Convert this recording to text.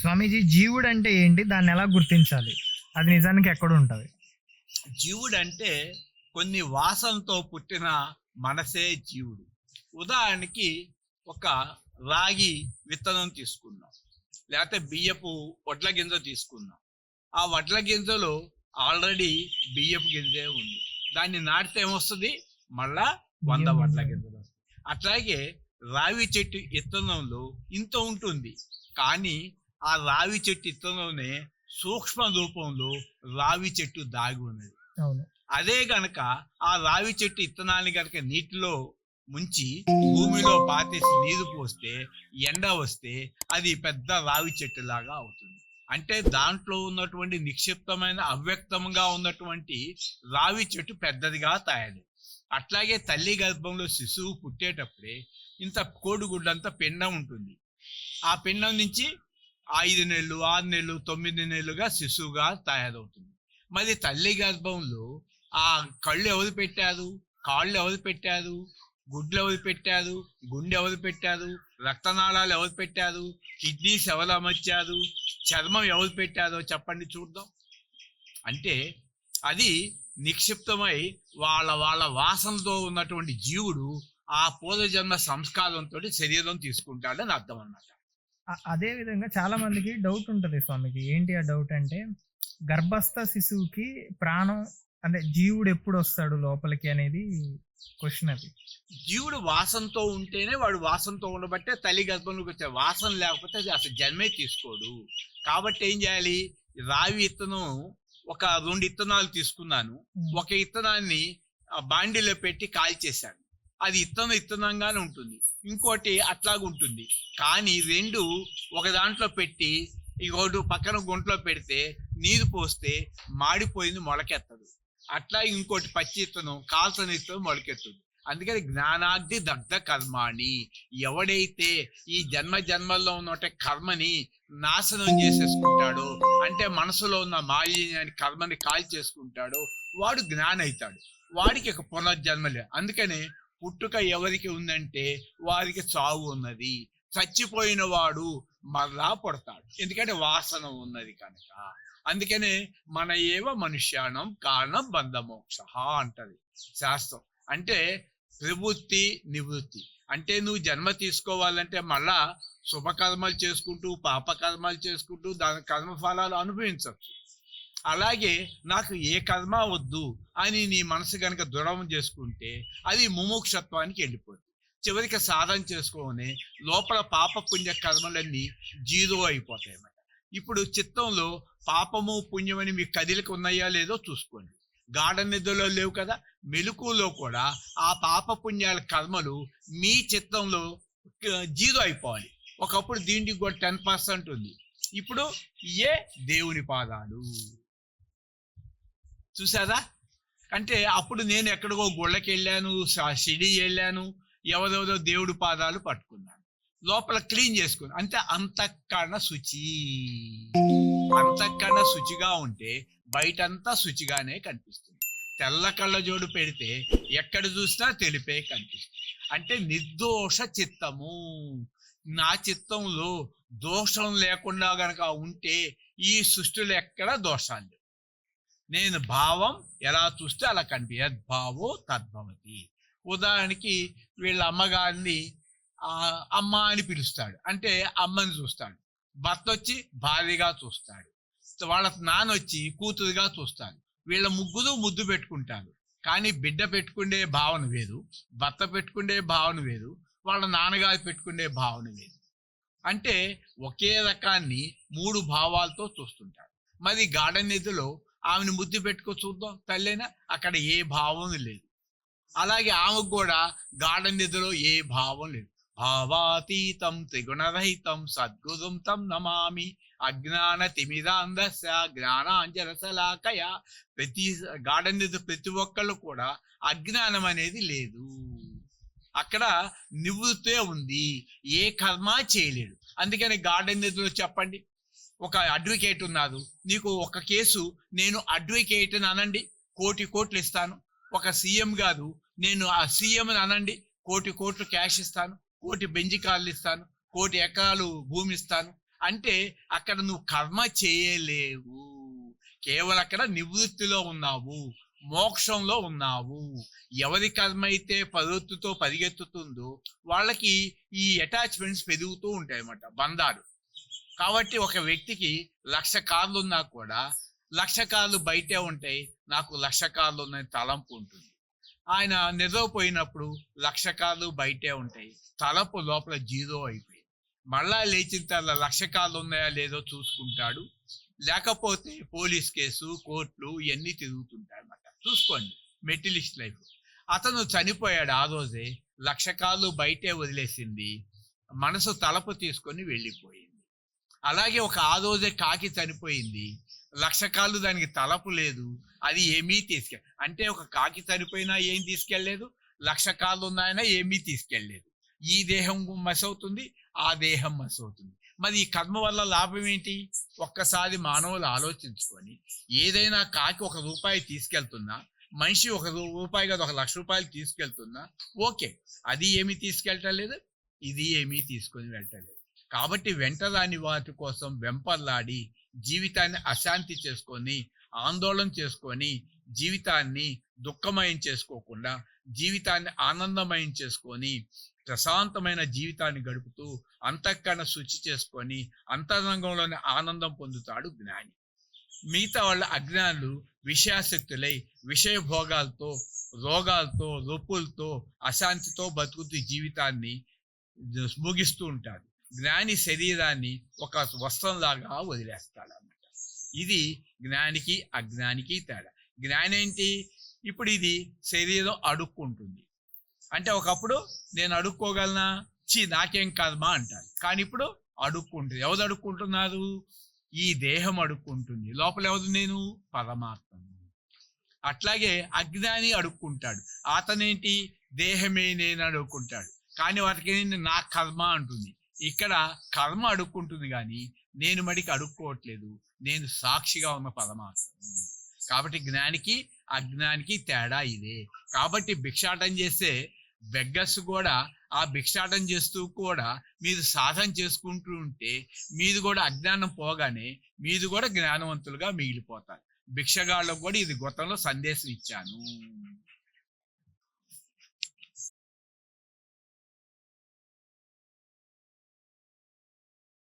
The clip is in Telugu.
స్వామీజీ జీవుడు అంటే ఏంటి? దాన్ని ఎలా గుర్తించాలి? అది నిజానికి ఎక్కడ ఉంటది? జీవుడు అంటే కొన్ని వాసనతో పుట్టిన మనసే జీవుడు. ఉదాహరణకి ఒక రాగి విత్తనం తీసుకున్నాం లేకపోతే బియ్యపు వడ్ల గింజ తీసుకున్నాం ఆ వడ్ల గింజలో ఆల్రెడీ బియ్యపు గింజే ఉంది. దాన్ని నాటితే ఏమొస్తుంది? మళ్ళా వంద వడ్ల గింజ. గింజలు. అట్లాగే రావి చెట్టు విత్తనంలో ఇంత ఉంటుంది. కానీ ఆ రావి చెట్టు విత్తనంలోనే సూక్ష్మ రూపంలో రావి చెట్టు దాగి ఉన్నది. అదే గనక ఆ రావి చెట్టు ఇత్తనాన్ని గనక నీటిలో ముంచి భూమిలో పాతేసి నీరు పోస్తే ఎండ వస్తే అది పెద్ద రావి చెట్టు లాగా అవుతుంది. అంటే దాంట్లో ఉన్నటువంటి నిక్షిప్తమైన అవ్యక్తంగా ఉన్నటువంటి రావి చెట్టు పెద్దదిగా తయారు. అట్లాగే తల్లి గర్భంలో శిశువు పుట్టేటప్పుడే ఇంత కోడిగుడ్డంత పిండం ఉంటుంది. ఆ పిండం నుంచి ఐదు నెలలు ఆరు నెలలు తొమ్మిది నెలలుగా శిశువుగా తయారవుతుంది. మరి తల్లి గర్భంలో ఆ కళ్ళు ఎవరు పెట్టారు? కాళ్ళు ఎవరు పెట్టారు? గుడ్లు ఎవరు పెట్టారు? గుండె ఎవరు పెట్టారు? రక్తనాళాలు ఎవరు పెట్టారు? కిడ్నీస్ ఎవరు అమర్చారు? చర్మం ఎవరు పెట్టారో చెప్పండి చూద్దాం. అంటే అది నిక్షిప్తమై వాళ్ళ వాళ్ళ వాసనతో ఉన్నటువంటి జీవుడు ఆ పూర్వజన్మ సంస్కారంతో శరీరం తీసుకుంటాడని అర్థం అన్నమాట అదే విధంగా చాలా మందికి డౌట్ ఉంటది స్వామికి. ఏంటి ఆ డౌట్ అంటే గర్భస్థ శిశువుకి ప్రాణం అంటే జీవుడు ఎప్పుడు వస్తాడు లోపలికి అనేది క్వశ్చన్ అది. జీవుడు వాసనతో ఉంటేనే వాడు వాసనతో ఉండబట్టే తల్లి గర్భంలోకి వచ్చే వాసన లేకపోతే అది అసలు జన్మే తీసుకోడు. కాబట్టి ఏం చేయాలి? రావి ఇత్తనం ఒక రెండు ఇత్తనాలు తీసుకున్నాను. ఒక ఇత్తనాన్ని బాండిలో పెట్టి కాల్చేశాను అది ఇత్తనం ఇత్తనంగానే ఉంటుంది. ఇంకోటి అట్లాగుంటుంది కానీ రెండు ఒక దాంట్లో పెట్టి ఇంకోటి పక్కన గుంట్లో పెడితే నీరు పోస్తే మాడిపోయింది మొలకెత్తదు. అట్లా ఇంకోటి పచ్చి ఇత్తనం కాల్చని ఇత్తనం మొలకెత్తుంది అందుకని జ్ఞానాగ్ని దగ్ధ కర్మాణి. ఎవడైతే ఈ జన్మ జన్మల్లో ఉన్న కర్మని నాశనం చేసేసుకుంటాడో అంటే మనసులో ఉన్న మాలిన్యాన్ని కర్మని కాల్చేసుకుంటాడో వాడు జ్ఞానైతాడు. అవుతాడు వాడికి ఒక పునర్జన్మ లేదు అందుకనే పుట్టుక ఎవరికి ఉందంటే వారికి చావు ఉన్నది. చచ్చిపోయిన వాడు మరలా పడతాడు. ఎందుకంటే వాసన ఉన్నది కనుక. అందుకనే మన ఏవ మనుష్యానం కారణం బంధమోక్ష అంటది శాస్త్రం. అంటే ప్రవృత్తి నివృత్తి. అంటే నువ్వు జన్మ తీసుకోవాలంటే మళ్ళా శుభకర్మలు చేసుకుంటూ పాపకర్మలు చేసుకుంటూ దాని కర్మఫలాలు అనుభవించవచ్చు అలాగే నాకు ఏ కర్మ వద్దు అని నీ మనసు కనుక దృఢం చేసుకుంటే అది ముముక్షత్వానికి వెళ్ళిపోతుంది చివరికి సాధన చేసుకోని లోపల పాప పుణ్య కర్మలన్నీ జీరో అయిపోతాయి అన్నమాట. ఇప్పుడు చిత్తంలో పాపము పుణ్యమని మీ కదిలికి ఉన్నాయా లేదో చూసుకోండి. గాఢ నిద్రలో లేవు కదా మెలకులో కూడా ఆ పాప పుణ్యాల కర్మలు మీ చిత్తంలో జీరో అయిపోవాలి. ఒకప్పుడు దీనికి కూడా టెన్ పర్సెంట్ ఉంది. ఇప్పుడు ఏ దేవుని పాదాలు? చూసారా అంటే అప్పుడు నేను ఎక్కడికో గుళ్ళకి వెళ్ళాను స- షిడి వెళ్ళాను ఎవరెవరో దేవుడి పాదాలు పట్టుకున్నాను. లోపల క్లీన్ చేసుకున్నాను అంటే అంతఃకరణ శుచి. అంతఃకరణ శుచిగా ఉంటే బయటంతా శుచిగానే కనిపిస్తుంది. తెల్ల కళ్ళజోడు పెడితే ఎక్కడ చూసినా తెలిపే కనిపిస్తుంది. అంటే నిర్దోష చిత్తము. నా చిత్తంలో దోషం లేకుండా గనక ఉంటే ఈ సృష్టిలో ఎక్కడ దోషాలు నేను భావం ఎలా చూస్తే అలా కనిపి యద్భావో తద్భవతి. ఉదాహరణకి వీళ్ళ అమ్మగారిని అమ్మ అని పిలుస్తాడు. అంటే అమ్మని చూస్తాడు. భర్త వచ్చి భార్యగా చూస్తాడు. వాళ్ళ నాన్న వచ్చి కూతురుగా చూస్తాడు. వీళ్ళ ముగ్గురు ముద్దు పెట్టుకుంటారు. కానీ బిడ్డ పెట్టుకునే భావన వేరు భర్త పెట్టుకునే భావన వేరు వాళ్ళ నాన్నగారు పెట్టుకునే భావన వేరు. అంటే ఒకే రకాన్ని మూడు భావాలతో చూస్తుంటారు. మరి గార్డెన్ నిధిలో ఆమెను ముద్దు పెట్టుకో చూద్దాం తల్లైనా అక్కడ ఏ భావం లేదు. అలాగే ఆమెకు కూడా గార్డెన్ నిధిలో ఏ భావం లేదు. భావాతీతం త్రిగుణరహితం సద్గురుం తం నమామి అజ్ఞాన తిమిరాంధస్య జ్ఞానాంజరసలాకయ ప్రతి గార్డెన్ నిధి ప్రతి ఒక్కళ్ళు కూడా అజ్ఞానం అనేది లేదు. అక్కడ నివృత్తే ఉంది. ఏ కర్మ చేయలేడు అందుకని గార్డెన్ నిధులు చెప్పండి. ఒక అడ్వకేట్ ఉన్నారు నీకు ఒక కేసు నేను అడ్వకేట్ అనండి కోటి కోట్లు ఇస్తాను. ఒక సీఎం గారు నేను ఆ సీఎం అనండి కోటి కోట్లు క్యాష్ ఇస్తాను కోటి బెంజికాళ్ళు ఇస్తాను కోటి ఎకరాలు భూమి ఇస్తాను. అంటే అక్కడ నువ్వు కర్మ చేయలేవు. కేవలం అక్కడ నివృత్తిలో ఉన్నావు మోక్షంలో ఉన్నావు. ఎవరి కర్మ అయితే పరుత్తుతో పరిగెత్తుతుందో వాళ్ళకి ఈ అటాచ్మెంట్స్ పెరుగుతూ ఉంటాయి అన్నమాట బంధాలు. కాబట్టి ఒక వ్యక్తికి లక్ష కార్లు ఉన్నా కూడా లక్ష కార్లు బయటే ఉంటాయి నాకు లక్ష కార్లు ఉన్నాయి తలంపు ఉంటుంది. ఆయన నిద్రపోయినప్పుడు లక్ష కార్లు బయటే ఉంటాయి తలపు లోపల జీరో అయిపోయింది. మళ్ళా లేచిన తర్వాత లక్ష కార్లు ఉన్నాయా లేదో చూసుకుంటాడు. లేకపోతే పోలీస్ కేసు కోర్టులు ఇవన్నీ తిరుగుతుంటాయి అన్నమాట చూసుకోండి మెటిలిస్ట్ లైఫ్. అతను చనిపోయాడు ఆ రోజే లక్ష కార్లు బయటే వదిలేసింది మనసు తలపు తీసుకొని వెళ్ళిపోయింది. అలాగే ఒక ఆ కాకి చనిపోయింది. లక్ష కాళ్ళు దానికి తలపు లేదు. అది ఏమీ తీసుకె అంటే ఒక కాకి చనిపోయినా ఏం తీసుకెళ్ళేదు లక్ష కాళ్ళు ఉన్నాయన్నా ఏమీ తీసుకెళ్ళేదు ఈ దేహం మసవుతుంది ఆ దేహం మసవుతుంది. మరి ఈ కర్మ వల్ల లాభం ఏంటి? ఒక్కసారి మానవులు ఆలోచించుకొని ఏదైనా కాకి ఒక రూపాయి తీసుకెళ్తున్నా మనిషి ఒక రూ- రూపాయి కాదు ఒక లక్ష రూపాయలు తీసుకెళ్తున్నా ఓకే. అది ఏమీ తీసుకెళ్ళటం లేదు ఇది ఏమీ తీసుకొని వెళ్ళటలేదు కాబట్టి వెంటరాని వాటి కోసం వెంపర్లాడి జీవితాన్ని అశాంతి చేసుకొని ఆందోళన చేసుకొని జీవితాన్ని దుఃఖమయం చేసుకోకుండా జీవితాన్ని ఆనందమయం చేసుకొని ప్రశాంతమైన జీవితాన్ని గడుపుతూ అంతఃకరణ శుచి చేసుకొని అంతరంగంలోని ఆనందం పొందుతాడు జ్ఞాని. మిగతా వాళ్ళ అజ్ఞానులు విషయాసక్తులై విషయ భోగాలతో రోగాలతో రొప్పులతో అశాంతితో బతుకుతూ జీవితాన్ని ముగిస్తూ ఉంటారు. జ్ఞాని శరీరాన్ని ఒక వస్త్రంలాగా వదిలేస్తాడు అన్నమాట. ఇది జ్ఞానికి అజ్ఞానికి తేడా. జ్ఞాని ఏంటి? ఇప్పుడు ఇది శరీరం అడుక్కుంటుంది. అంటే ఒకప్పుడు నేను అడుక్కోగలనా? చి నాకేం కర్మ అంటారు కానీ ఇప్పుడు అడుక్కుంటుంది. ఎవరు అడుక్కుంటున్నారు? ఈ దేహం అడుక్కుంటుంది. లోపల ఎవరు నేను? పరమాత్మ అట్లాగే అజ్ఞాని అడుక్కుంటాడు. అతనేంటి? దేహమే నేను అడుక్కుంటాడు. కానీ వాటికి నా కర్మ అంటుంది. ఇక్కడ కర్మ అడుక్కుంటుంది కానీ నేను మడికి అడుక్కోవట్లేదు. నేను సాక్షిగా ఉన్న పరమాత్మ కాబట్టి జ్ఞానికి అజ్ఞానికి తేడా ఇదే. కాబట్టి భిక్షాటం చేస్తే బెగ్గర్స్ కూడా ఆ భిక్షాటం చేస్తూ కూడా మీరు సాధన చేసుకుంటూ ఉంటే మీది కూడా అజ్ఞానం పోగానే మీది కూడా జ్ఞానవంతులుగా మిగిలిపోతారు. భిక్షగాళ్ళకు కూడా ఇది గొప్పలో సందేశం ఇచ్చాను.